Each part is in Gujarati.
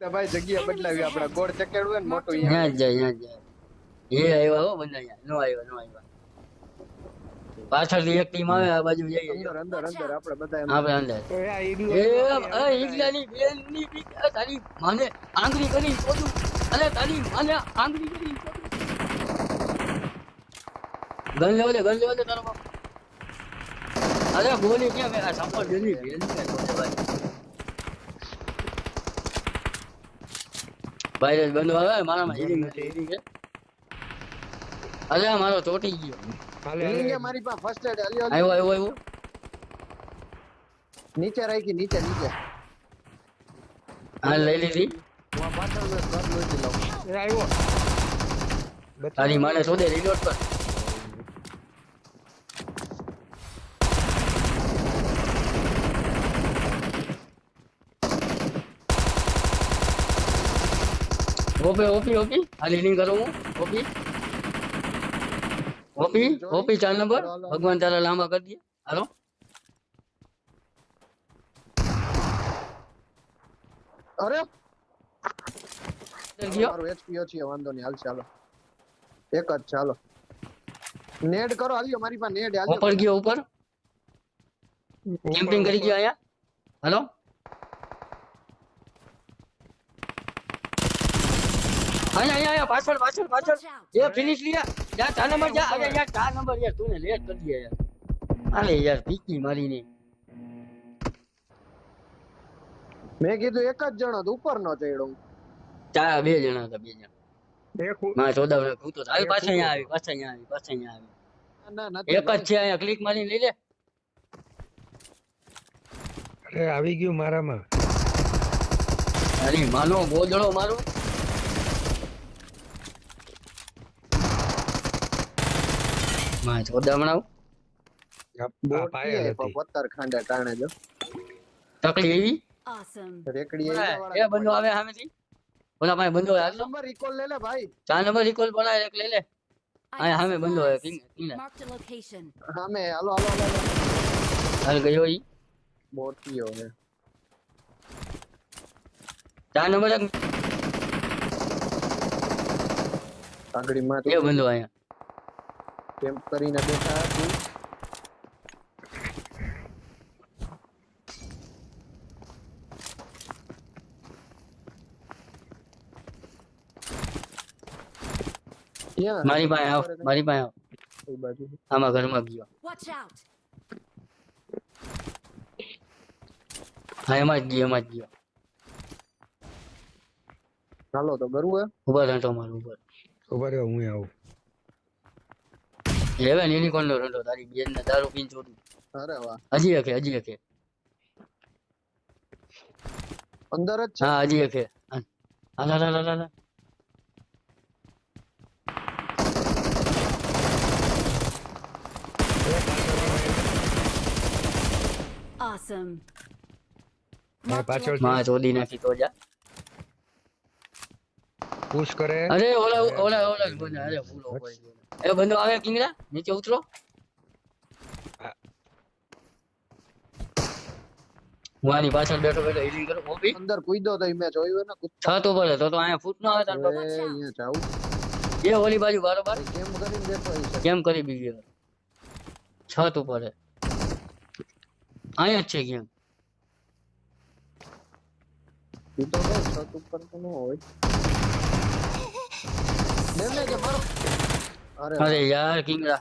તો ભાઈ જગ્યા બદલાવી આપણે ગોળ ચકેડવું હોય ને મોટું અહીંયા જાય અહીંયા જાય. એ આવ્યા હો બંને અહીંયા. નો આવ્યા નો આવ્યા. પાછળથી એક ટીમ આવે આ બાજુ જઈએ. અંદર અંદર અંદર આપણે બધા આપણે અંદર. એ ઈગલાની બેનની બીક. તારી માને આંગળી કરી છોડું અરે તારી માને આંગળી કરી છોડું ગન લેવો દે ગન લેવો દે તારો બાપ અરે ગોલી કેમ મેં? આ સંપલ બેની બેનની ને છોડે ભાઈ બંધ આવે? મારામાં હીરિંગ નથી હીરિંગ છે? અરે મારો ચોટી ગયો. હીલિંગ હિલિંગ મારી પાસે ફર્સ્ટ એડ અલ્યો આવ્યો આવ્યો આવ્યો. નીચે રાખી નીચે નીચે. હા લઈ લીધી. હું આ પાછળ નો સ્ટોપ લઈ લઉં. આવ્યો. તારી માને શોધે રિલોડ કર. ઓપી ઓપી ઓપી આ લીડિંગ કરું હું ઓપી ઓપી ઓપી ચાર નંબર ભગવાન તારા લાંબા કરી દે હાલો અરે અંદર ગયો મારું એચપી ઓછી છે, વાંધો નહીં હાલ ચાલો એક જ ચાલો નેડ કરો હાલ્યો મારી પાસે નેડ હાલ્યો ઉપર ગયો ઉપર કેમ્પિંગ કરી ગયો અહીંયા હાલો અહીંયા અહીંયા પાછળ પાછળ પાછળ. એ ફિનિશ લીયા જા ચાર નંબર જા અરે યાર ચાર નંબર યાર તું ને લેટ કરી દે યાર. અરે યાર પીકી મારીને. મેં કીધું એક જ જણો તો ઉપર નો ચડ્યો ચાર બે જણા હતા બે જણા. માં ચોદા વર્ષ હું તો આવી પાછળ અહીંયા આવી પાછળ અહીંયા આવી પાછળ અહીંયા આવી. એક જ છે અહીંયા ક્લિક મારીને લઈ લે. અરે આવી ગયું મારામાં. અરે માનો ગોદડો મારો. માં ચોદા બનાવ પત્તર ખાંડે ટાણે જો તકલી એવી? રેકડી એ બંદો આવે સામેથી? ઓલા પાસે બંદો આવે. નંબર recall લે લે ભાઈ. ચાર નંબર રિકોલ બનાવે એક લે લે. I સામે બંદો આવે. સામે હાલો હાલો હાલો, હાલો. ગયો ઈ. બોટીઓ હે ચાર નંબર એક આગળી માં એ બંદો અહીંયા? કેમ્પ કરીને બેઠા હતી. મારી પાસે આવ મારી પાસે આવ. આમાં ઘરમાં ગયો. હા એમાં જ ગયો એમાં જ ગયો. ચાલો તો કરવું ઊભા રંટો મારું ઊભા ઊભા રહ્યો હું આવું. લેવે યુનિકોર્ન નો રંડો તારી બેન ને દારૂ પીને ચોટું અરે વાહ. હજી હકે હજી હકે. અંદર જ છે? હા હજી હકે. હાલ હાલ હાલ હાલ Awesome. પાછળમાં ચોદી નાખી તો જા. પુશ કરે. અરે ઓલા ઓલા ઓલા જ બંને અરે ફૂલો ગયો એ બંદો આવે કિંગડા નીચે ઉતરો હું આની પાછળ બેઠો બેઠો હિલિંગ કરું ઓપી અંદર કૂદ્યો તો મેં જોયું ને છત ઉપર તો તો અહીંયા ફૂટ ન આવે તાર બાપ. અહીંયા જાવું એ ઓલી બાજુ બારોબાર કેમ કરીને બેઠો હશે કેમ કરી બીજી છત ઉપર હે. અહીંયા જ છે તો છત ઉપર તો ન હોય ડેમેજ મારો અરે યાર કિંગડા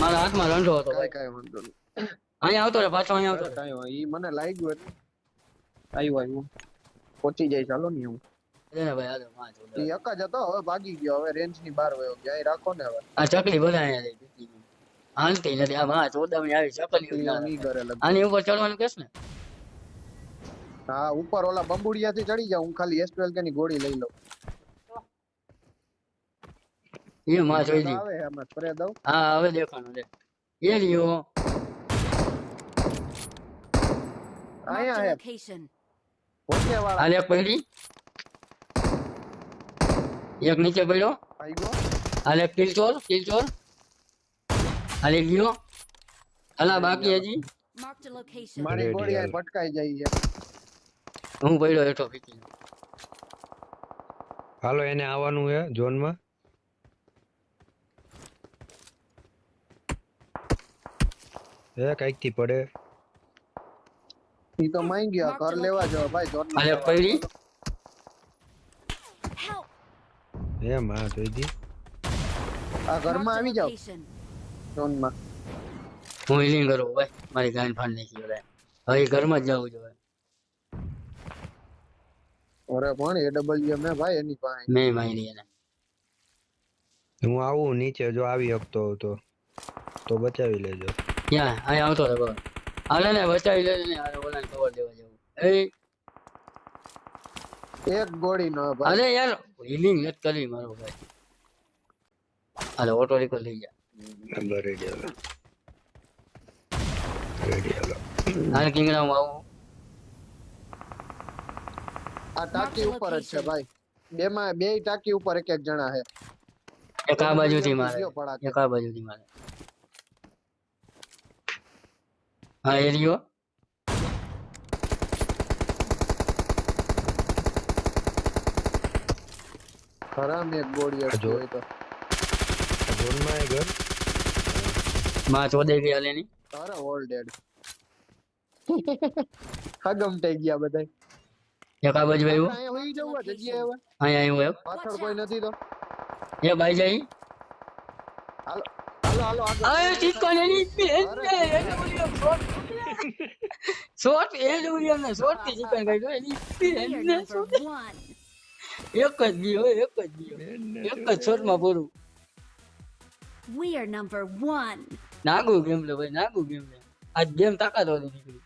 મારા હાથમાં રંઢો હતો કાંઈ ભાઈ. વાંધો નહીં. અહીં આવતો રે પાછો અહીં આવતો રે ઈ મને લાગ્યું એટલે આવ્યો આવ્યો. પહોંચી જાય ચાલો ને હું. એને ભાઈ હાલો માં જોડે. ઈ એક જ હવે ભાગી ગયો. હવે રેન્જની બહાર વયો ગયો. અહીં રાખો ને હવે. આ ચકલી બધા અહીંયા હાલતી નથી. આ માં ચોદામણી આવી ચકલી આની ઉપર ચડવાનું કેસ ને? હા ઉપર ઓલા બંબુડિયા થી ચડી જાઉં. હું ખાલી એસ ટ્વેલ્વની ગોળી લઈ લઉં. એ માં સ્પ્રે દઉં. હા હવે દેખાણો દે એ રહ્યો આલે હે પડી. એક નીચે પડ્યો. આલે ગયો. હાલ આલે કિલ ચોર કિલ ચોર. હાલ એક ગયો હાલા બાકી હજી. મારી ગોળી. પટકાઈ જાય છે. હું પડ્યો હેઠો ફીકી. હાલો એને આવવાનું છે ઝોનમાં. એ કંઈકથી પડે. ઈ તો માંગ ગયો ઘર લેવા જો ભાઈ જોર અરે પડી? એ માં જોઈ દી. આ ઘરમાં માં આવી જાવ location. ઝોનમાં. હું હીલિંગ કરું ભાઈ મારી ગાન ફાન નાખી બધા હવે ઘર ઘરમાં જ જવું જોઈએ અરે પણ એ ડબલ મેં ભાઈ એની પાસે. મેં માંગી એને. હું આવું નીચે જો આવી શકતો તો. તો બચાવી લેજો. ક્યાં અહીં આવતો હતો બરાબર હાલે ને બચાવી લેજે ને હાલે ઓલા કવર દેવા જેવું. એ? એક ગોળી નો ભાઈ. અરે યાર હિલિંગ નથી કરી મારો ભાઈ. હાલે ઓટો રિકો લઈ જા. નંબર રેડી હાલો રેડી હાલો હાલે કિંગડામાં આવું. આ ટાંકી ઉપર જ છે ભાઈ. બે માં બે ટાંકી ઉપર એક એક જણા છે. એક આ બાજુથી મારે. બીજો એક આ બાજુથી મારે. હા એ રહ્યો ખરાબ એક જો. તો ઘરમાં ચોદે ગઈ હાલે ની ઓલ ડેડ હગમ થઈ ગયા બધા એક આ બાજુ આવ્યું અહીંયા હોઈ જવું આ જગ્યાએ હવે અહીંયા આવ્યું પાછળ કોઈ નથી તો એ બાઈ જાય હાલો હાલો હાલો આગળ અરે ચીકો ને ની શોટ એ જ ને શોટથી ચીકન કાઈ ગયો એની ને number એક જ ગયો એક જ ગયો એક જ શોટમાં પૂરું. We are number one. નાગુ ગેમ લે ભાઈ નાગુ ગેમ લે. આજ ગેમ તાકાત વાળી નીકળી.